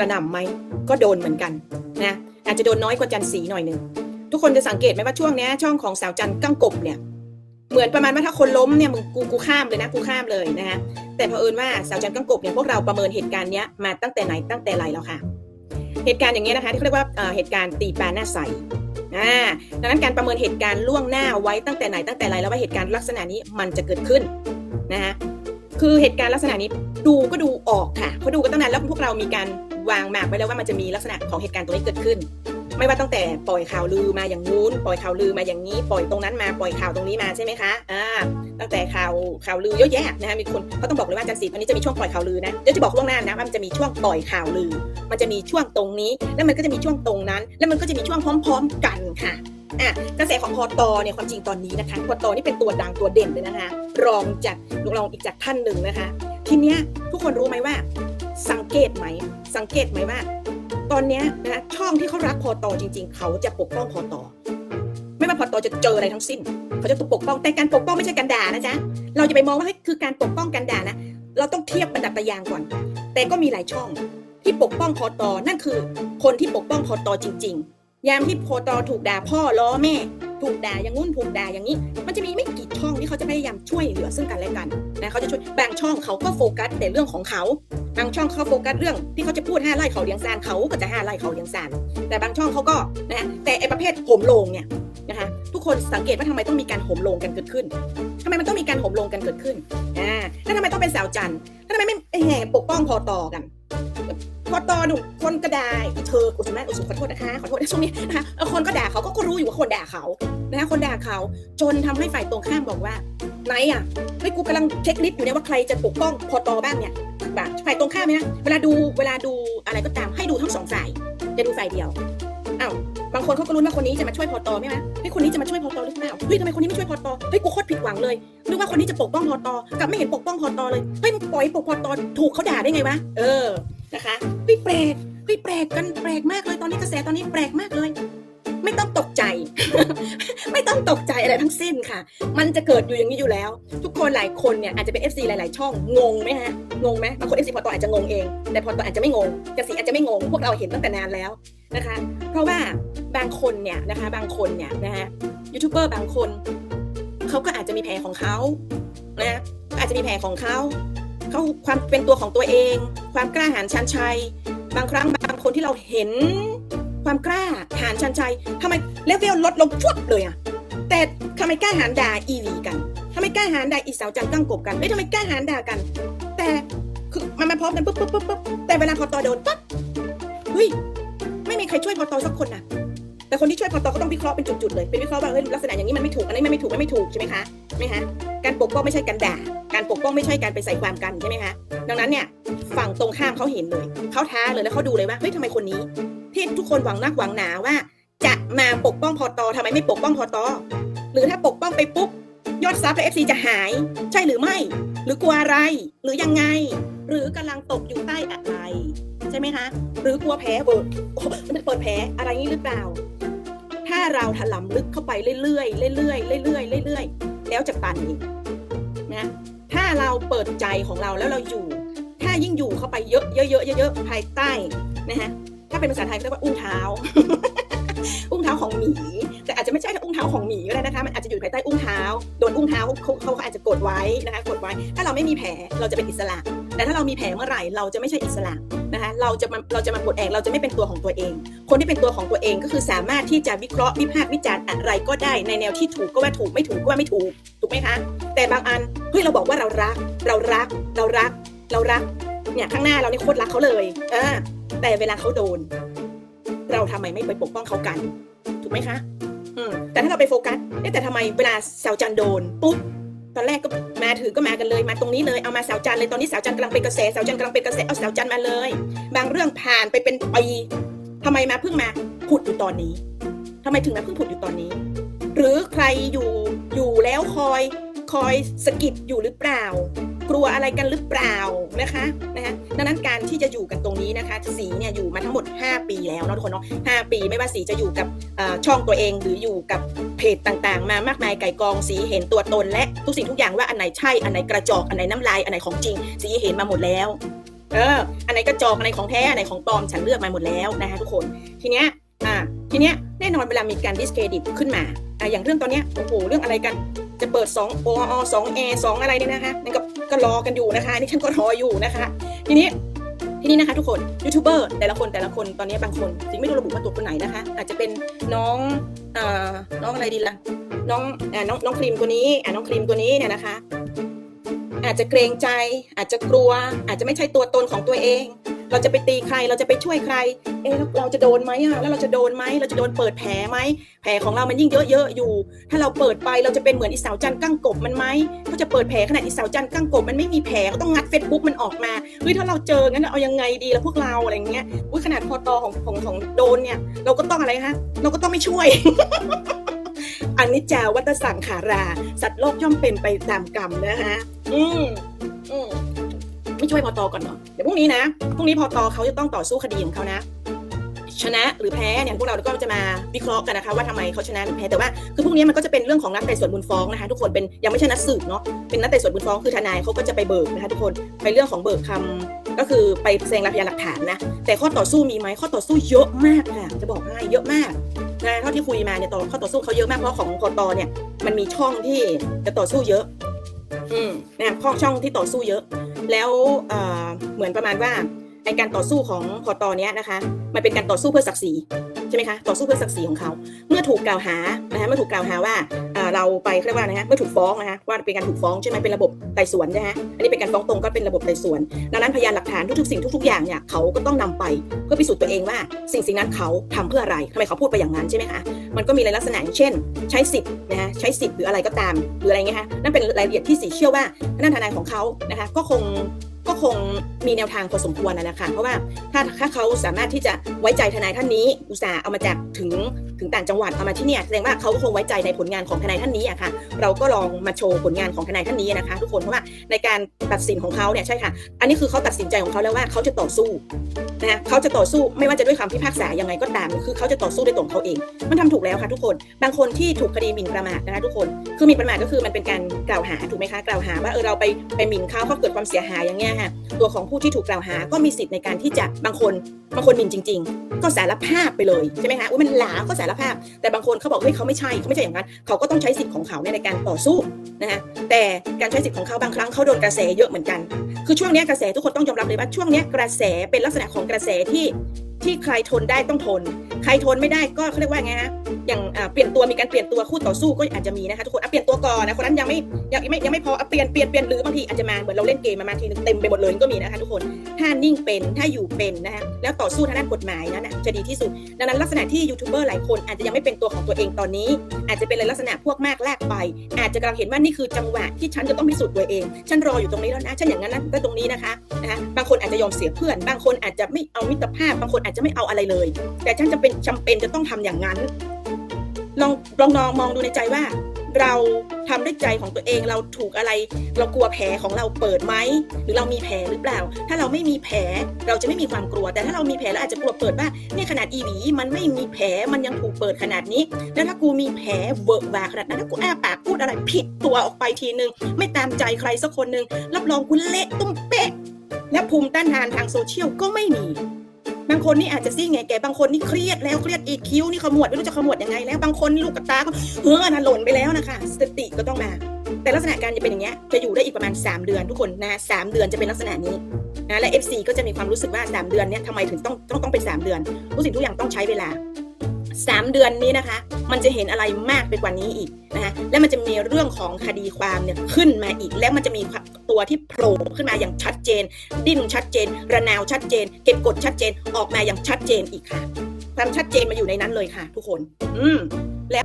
กระหน่ำไหมก็โดนเหมือนกันนะอาจจะโดนน้อยกว่าจันสีหน่อยหนึ่งทุกคนจะสังเกตไหมว่าช่วงนี้ช่องของสาวจันกั้งกบเนี่ยเหมือนประมาณว่าถ้าคนล้มเนี่ยมึงกูกูข้ามเลยนะกูข้ามเลยนะคะแต่เผอิญว่าสาวจันกั้งกบเนี่ยพวกเราประเมินเหตุการณ์เนี้ยมาตั้งแต่ไหนตั้งแต่ไรแล้วค่ะ เหตุการณ์อย่างเงี้ยนะคะที่เขาเรียกว่าเอ่อเหตุการณ์ตีปลาหน้าใสอ่าดังนั้นการประเมินเหตุการณ์ล่วงหน้าไว้ตั้งแต่ไหนตั้งแต่ไรแล้วว่าเหตุการณ์ลักษณะนี้มันจะเกิดขึ้นนะคะคือเหตุการณ์ลักษณะนี้ดูก็ดูออกค่ะเขาดูกันตั้งนานแล้วพวกเรามีการ วางหมากไว้แล้วว่ามันจะมีลักษณะของเหตุการณ์ตัวนี้เกิดขึ้น ไม่ว่าตั้งแต่ปล่อยข่าวลือมาอย่างงู้น ปล่อยข่าวลือมาอย่างนี้ ปล่อยตรงนั้นมาปล่อยข่าวตรงนี้มาใช่ไหมคะอ่าตั้งแต่ข่าวข่าวลือเยอะแยะนะคะมีคนเขาต้องบอกเลยว่าอาจันทร์สีอันนี้จะมีช่วงปล่อยข่าวลือนะเดี๋ยวจะบอกล่วงหน้านะว่ามันจะมีช่วงปล่อยข่าวลือ มันจะมีช่วงตรงนี้ แล้วมันก็จะมีช่วงตรงนั้น แล้วมันก็จะมีช่วงพร้อม ๆ กันค่ะอะกระแสของพอตอเนี่ยความจริงตอนนี้นะคะพอตอนี่เป็นตัวดังตัวเด่นเลยนะคะ รองจากรองอีกจากท่านหนึ่งนะคะ ทีเนี้ยทุกคนรู้ไหมว่า สังเกตไหม สังเกตไหมว่า ตอนนี้นะช่องที่เขารักพอตอจริง ๆ เขาจะปกป้องพอตอไม่ว่าพอตอจะเจออะไรทั้งสิ้น เขาจะปกป้องแต่การปกป้องไม่ใช่การด่านะจ๊ะเราจะไปมองว่าคือการปกป้องการด่านะ เราต้องเทียบบรรดับตะยางก่อน แต่ก็มีหลายช่องที่ปกป้องพอตอนั่นคือ คนที่ปกป้องพอตอจริง ๆ ยามที่พอตอถูกด่าพ่อล้อแม่ ถูกด่าอย่างงู้นถูกด่าอย่างนี้ มันจะมีไม่กี่ช่องที่เขาจะพยายามช่วยเหลือซึ่งกันและกันนะเขาจะช่วยบางช่องเขาก็โฟกัสแต่เรื่องของเขาบางช่องเขาโฟกัสเรื่องที่เขาจะพูดห้าไร่เขาเลี้ยงซานเขาก็จะห้าไร่เขาเลี้ยงซานแต่บางช่องเขาก็นะแต่ไอประเภทโหมโลงเนี่ยนะคะทุกคนสังเกตว่าทำไมต้องมีการโหมโลงกันเกิดขึ้นทำไมมันต้องมีการโหมโลงกันเกิดขึ้นอ่าแล้วทำไมต้องเป็นสาวจันทร์แล้วทำไมไม่แห่ปกป้องพอตอกัน พอตอหนุ่มคนก็ด่าอีเธออุสมะอุสุขอโทษนะคะขอโทษนช่วงนี้นะคะคนก็ด่าเขาก็รู้อยู่ว่าคนด่าเขานะคะคนด่าเขาจนทำให้ฝ่ายตรงข้ามบอกว่าไหนอะเฮ้ยกูกำลังเช็คลิสต์อยู่เนี่ยว่าใครจะปกป้องพอตอบ้างเนี่ยแบบฝ่ายตรงข้ามเนี่ยนะเวลาดูเวลาดูอะไรก็ตามให้ดูทั้งสองฝ่ายจะดูฝ่ายเดียวอ้าวบางคนเขาก็รู้ว่าคนนี้จะมาช่วยพอตอไหมวะเฮ้ยคนนี้จะมาช่วยพอตอหรือเปล่าเฮ้ยทำไมคนนี้ไม่ช่วยพอตอเฮ้ยกูโคตรผิดหวังเลยนึกว่าคนนี้จะปกป้องพอตอกลับไม่เห็นปกป้องพอตอเลยเฮ้ยปล่อยปกพอตอถูกเขาด่าได้ไงวะเออ นะคะเฮ้ยแปลกเฮ้ยแปลกกันแปลกมากเลยตอนนี้กระแสตอนนี้แปลกมากเลย ไม่ต้องตกใจ ไม่ต้องตกใจอะไรทั้งสิ้นค่ะ มันจะเกิดอยู่อย่างนี้อยู่แล้ว ทุกคนหลายคนเนี่ยอาจจะเป็น FC หลาย ๆ ช่องงงไหมฮะงงไหมบางคน FC พอตออาจจะงงเอง แต่พอตออาจจะไม่งงกระสีอาจจะไม่งง พวกเราเห็นตั้งแต่นานแล้วนะคะ เพราะว่าบางคนเนี่ยนะคะบางคนเนี่ยนะคะยูทูบเบอร์บางคนเขาก็อาจจะมีแผลของเขานะอาจจะมีแผลของเขา เขาความเป็นตัวของตัวเอง ความกล้าหาญชันชัย บางครั้งบางคนที่เราเห็นความกล้าหาญชันชัยทำไมเลเวลลดลงฟุดเลยอะแต่ทำไมกล้าหาญด่าอีหลีกันทำไมกล้าหาญด่าอีสาวจันตั้งกบกันเฮ้ยทำไมกล้าหาญด่ากัน แต่คือมันมาพร้อมกันปุ๊บปุ๊บปุ๊บปุ๊บแต่เวลาพอตอโดนปั๊บเฮ้ยไม่มีใครช่วยพอตอสักคนน่ะ แต่คนที่ช่วยพอตอก็ต้องวิเคราะห์เป็นจุดๆเลยเป็นวิเคราะห์ว่าเฮ้ยลักษณะอย่างนี้มันไม่ถูกอันนี้มันไม่ถูกมันไม่ถูกใช่ไหมคะใช่ไหมคะการปกป้องไม่ใช่การด่า การปกป้องไม่ใช่การไปใส่ความกันใช่ไหมคะดังนั้นเนี่ยฝั่งตรงข้ามเขาเห็นเลยเขาท้าเลยแล้วเขาดูเลยว่าเฮ้ยทำไมคนนี้ที่ทุกคนหวังนักหวังหนาว่า จะมาปกป้องพอตอทำไมไม่ปกป้องพอตอหรือถ้าปกป้องไปปุ๊บยอดซับและเอฟซีจะหาย ใช่หรือไม่ หรือกลัวอะไรหรือยังไง หรือกำลังตกอยู่ใต้อะไรใช่ไหมคะหรือกลัวแผลเบิดโอ้โหมันเปิดแผลอะไรนี้หรือเปล่า ถ้าเราถลำลึกเข้าไปเรื่อยๆเรื่อยๆเรื่อยๆเรื่อยๆแล้วจะตันอีกนะถ้าเราเปิดใจของเราแล้วเราอยู่ ถ้ายิ่งอยู่เข้าไปเยอะๆเยอะเยอะๆภายใต้นะฮะถ้าเป็นภาษาไทยเรียกว่าอุ้งเท้า อุ้งเท้าของหมี อาจจะไม่ใช่อุ้งเท้าของหมีก็ได้นะคะ มันอาจจะอยู่ภายใต้อุ้งเท้า โดนอุ้งเท้าเขาเขาเขาอาจจะกดไว้นะคะ กดไว้ ถ้าเราไม่มีแผลเราจะเป็นอิสระ แต่ถ้าเรามีแผลเมื่อไหร่เราจะไม่ใช่อิสระนะคะ เราจะมาเราจะมาปลดแอกเราจะไม่เป็นตัวของตัวเอง คนที่เป็นตัวของตัวเองก็คือสามารถที่จะวิเคราะห์วิพากษ์วิจารณ์อะไรก็ได้ในแนวที่ถูกก็ว่าถูกไม่ถูกก็ว่าไม่ถูก ถูกไหมคะ แต่บางอันเฮ้ยเราบอกว่าเรารัก เรารัก เรารัก เรารัก เนี่ยข้างหน้าเรานี่โคตรรักเขาเลยเออแต่เวลาเขาโดน เราทำไมไม่ไปปกป้องเขากัน ถูกไหมคะ แต่ถ้าเราไปโฟกัสเอ๊ะแต่ทำไมเวลาสาวจันโดนปุ๊บตอนแรกก็มาถือก็มากันเลยมาตรงนี้เลยเอามาสาวจันเลยตอนนี้สาวจันกำลังเป็นกระแสสาวจันกำลังเป็นกระแสเอาสาวจันมาเลย บางเรื่องผ่านไปเป็นปีทำไมมาเพิ่งมาผุดอยู่ตอนนี้ทำไมถึงมาเพิ่งผุดอยู่ตอนนี้ หรือใครอยู่อยู่แล้วคอยคอยสกิดอยู่หรือเปล่า กลัวอะไรกันหรือเปล่านะคะนะคะดังนั้นการที่จะอยู่กันตรงนี้นะคะ สีเนี่ยอยู่มาทั้งหมด 5 ปีแล้วเนาะทุกคนเนาะ5ปีไม่ว่าสีจะอยู่กับช่องตัวเองหรืออยู่กับเพจต่างๆ มามากมายไก่กองสีเห็นตัวตนและทุกสิ่งทุกอย่างว่าอันไหนใช่อันไหนกระจอกอันไหนน้ำลายอันไหนของจริง สีเห็นมาหมดแล้วเอออันไหนกระจอกอันไหนของแท้อันไหนของปลอมฉันเลือกมาหมดแล้วนะคะทุกคนทีเนี้ยอ่าทีเนี้ยแน่นอนเวลามีการดิสเครดิตขึ้นมาอ่าอย่างเรื่องตอนเนี้ยโอ้โหเรื่องอะไรกัน จะเปิด2 o o 2 a 2 อะไรเนี่ยนะคะนั่นก็ก็รอกันอยู่นะคะนี่ฉันก็รออยู่นะคะ ทีนี้ทีนี้นะคะทุกคนยูทูบเบอร์แต่ละคนแต่ละคนตอนนี้บางคนจริงไม่รู้ระบุว่าตัวคนไหนนะคะ อาจจะเป็นน้องเอ่อน้องอะไรดีล่ะน้องอ่าน้องน้องครีมตัวนี้อ่าน้องครีมตัวนี้เนี่ยนะคะ อาจจะเกรงใจ อาจจะกลัว อาจจะไม่ใช่ตัวตนของตัวเอง เราจะไปตีใครเราจะไปช่วยใคร เอ๊ะเราจะโดนไหมอะแล้วเราจะโดนไหมเราจะโดนเปิดแผลไหมแผลของเรามันยิ่งเยอะๆอยู่ ถ้าเราเปิดไปเราจะเป็นเหมือนอีสาวจันกั้งกบมันไหมเขาจะเปิดแผลขนาดอีสาวจันกั้งกบมันไม่มีแผลก็ต้องงัดเฟซบุ๊กมันออกมาเฮ้ยถ้าเราเจองั้นเอายังไงดีล่ะพวกเราอะไรเงี้ยอุ้ยขนาดพอตอของของของโดนเนี่ย เราก็ต้องอะไรฮะเราก็ต้องไม่ช่วยอันนี้จาวัตสังขารา สัตว์โลกย่อมเป็นไปตามกรรมนะคะอืมอืม ไม่ช่วยพอตอก่อนเนาะเดี๋ยวพรุ่งนี้นะพรุ่งนี้พอตอเขาจะต้องต่อสู้คดีของเขานะ ชนะหรือแพ้เนี่ยพวกเราก็จะมาวิเคราะห์กันนะคะว่าทำไมเขาชนะหรือแพ้แต่ว่าคือพวกนี้มันก็จะเป็นเรื่องของนัดไต่สวนมูลฟ้องนะคะ ทุกคนเป็นยังไม่ใช่นัดสืบเนาะเป็นนัดไต่สวนมูลฟ้องคือทนายเขาก็จะไปเบิกนะคะทุกคนไปเรื่องของเบิกคำก็คือไปแสดงรับพยานหลักฐานนะ แต่ข้อต่อสู้มีไหมข้อต่อสู้เยอะมากค่ะ จะบอกให้เยอะมากนะเท่าที่คุยมาเนี่ยต่อข้อต่อสู้เขาเยอะมากเพราะของกตเนี่ย มันมีช่องที่จะต่อสู้เยอะ อืมนะข้อช่องที่ต่อสู้เยอะ แล้วเหมือนประมาณว่า ไอการต่อสู้ของคอตอเนี้ยนะคะ มันเป็นการต่อสู้เพื่อศักดิ์ศรีใช่ไหมคะต่อสู้เพื่อศักดิ์ศรีของเขา เมื่อถูกกล่าวหานะคะเมื่อถูกกล่าวหาว่าเอ่อเราไปเรียกว่านะคะเมื่อถูกฟ้องนะคะว่าเป็นการถูกฟ้องใช่ไหมเป็นระบบไต่สวนใช่ไหมอันนี้เป็นการฟ้องตรงก็เป็นระบบไต่สวน ดังนั้นพยานหลักฐานทุกๆสิ่งทุกๆอย่างเนี่ยเขาก็ต้องนำไปเพื่อพิสูจน์ตัวเองว่าสิ่งสิ่งนั้นเขาทำเพื่ออะไรทำไมเขาพูดไปอย่างนั้นใช่ไหมคะมันก็มีลักษณะอย่างเช่น ใช้สิทธิ์นะคะใช้สิทธิ์หรืออะไรก็ตามหรืออะไรเงี้ยคะนั่นเป็นรายละเอียดที่สีเชื่อว่าท่านทนายของเขานะคะก็คง ก็คงมีแนวทางพอสมควรนะคะ เพราะว่าถ้าถ้าเขาสามารถที่จะไว้ใจทนายท่านนี้ อุตส่าห์เอามาจากถึง ถึงต่างจังหวัดเอามาที่เนี่ยแสดงว่าเขาก็คงไว้ใจในผลงานของทนายท่านนี้อะค่ะ เราก็ลองมาโชว์ผลงานของทนายท่านนี้นะคะ ทุกคนเพราะว่าในการตัดสินของเขาเนี่ยใช่ค่ะ อันนี้คือเขาตัดสินใจของเขาแล้วว่าเขาจะต่อสู้นะเขาจะต่อสู้ไม่ว่าจะด้วยคำพิพากษายังไงก็ตามคือเขาจะต่อสู้ด้วยตัวเขาเอง มันทำถูกแล้วค่ะทุกคนบางคนที่ถูกคดีหมิ่นประมาทนะคะทุกคนคือหมิ่นประมาทก็คือมันเป็นการกล่าวหาถูกไหมคะกล่าวหาว่าเออเราไปไปหมิ่นเขาเขาเกิดความเสียหายอย่างเงี้ยค่ะตัวของผู้ที่ถูกกล่าวหาก็มีสิทธิ์ในการที่จะบางคนบางคนหมิ่นจริง ๆ ก็สารภาพไปเลยใช่ไหมคะอุ้ยมันหลาก็สารภาพ แต่บางคนเขาบอกเฮ้ยเขาไม่ใช่เขาไม่ใช่อย่างนั้นเขาก็ต้องใช้สิทธิ์ของเขาเนี่ยในการต่อสู้นะคะแต่การใช้สิทธิ์ของเขาบางครั้งเขาโดนกระแสเยอะเหมือนกัน คือช่วงนี้กระแสทุกคนต้องยอมรับเลยว่าช่วงนี้กระแสเป็นลักษณะของกระแสที่ ที่ใครทนได้ต้องทน ใครทนไม่ได้ก็เขาเรียกว่าไงฮะอย่างเปลี่ยนตัวมีการเปลี่ยนตัวคู่ต่อสู้ก็อาจจะมีนะคะทุกคนเปลี่ยนตัวก่อนนะคนนั้นยังไม่ยังไม่ยังไม่พอเปลี่ยนเปลี่ยนเปลี่ยนหรือบางทีอาจจะมาเหมือนเราเล่นเกมมามาทีนึงเต็มไปหมดเลยก็มีนะคะทุกคนถ้านิ่งเป็นถ้าอยู่เป็นนะคะแล้วต่อสู้ทางด้านกฎหมายนั้นะจะดีที่สุด ดังนั้นลักษณะที่ยูทูบเบอร์หลายคนอาจจะยังไม่เป็นตัวของตัวเองตอนนี้ อาจจะเป็นลักษณะพวกมากแลกไป อาจจะกำลังเห็นว่านี่คือจังหวะที่ฉันจะต้องพิสูจน์ตัวเอง ฉันรออยู่ตรงนี้แล้วนะฉันอย่างนั้นนะตรงนี้นะคะนะคะบางคนอาจจะยอมเสียเพื่อน บางคนอาจจะไม่เอามิตรภาพบางคนอาจจะไม่เอาอะไรเลย แต่ฉันจะเป็นจำเป็นจะต้องทำอย่างนั้น ลองลองลองมองดูในใจว่า เราทำด้วยใจของตัวเองเราถูกอะไร เรากลัวแผลของเราเปิดไหมหรือเรามีแผลหรือเปล่า ถ้าเราไม่มีแผลเราจะไม่มีความกลัว แต่ถ้าเรามีแผลเราอาจจะกลัวเปิดว่าเนี่ยขนาดอีหวีมันไม่มีแผลมันยังถูกเปิดขนาดนี้ แล้วถ้ากูมีแผลเวอะหวาขนาดนั้นถ้ากูอ้าปากพูดอะไรผิดตัวออกไปทีนึงไม่ตามใจใครสักคนหนึ่งรับรองกูเละตุ้มเป๊ะและภูมิต้านทานทางโซเชียลก็ไม่มี บางคนนี่อาจจะซี่ไงแกบางคนนี่เครียดแล้วเครียดอีกคิ้วนี่ขมวดไม่รู้จะขมวดยังไงแล้วบางคนลูกกระตาก็เฮ้อนะหล่นไปแล้วนะคะสติก็ต้องมา แต่ลักษณะการจะเป็นอย่างเงี้ยจะอยู่ได้อีกประมาณ 3 เดือนทุกคนนะสามเดือนจะเป็นลักษณะนี้นะและ FC ก็จะมีความรู้สึกว่า 3 เดือนเนี้ยทำไมถึงต้องต้องต้องเป็น 3 เดือนทุกสิ่งทุกอย่างต้องใช้เวลา 3 เดือนนี้นะคะ มันจะเห็นอะไรมากไปกว่านี้อีกนะคะและมันจะมีเรื่องของคดีความเนี่ยขึ้นมาอีก และมันจะมีตัวที่โผล่ขึ้นมาอย่างชัดเจน ดิ้นชัดเจน ระนาวชัดเจน เก็บกดชัดเจนออกมาอย่างชัดเจนอีกค่ะความชัดเจนมาอยู่ในนั้นเลยค่ะ ทุกคน อืมแล้ว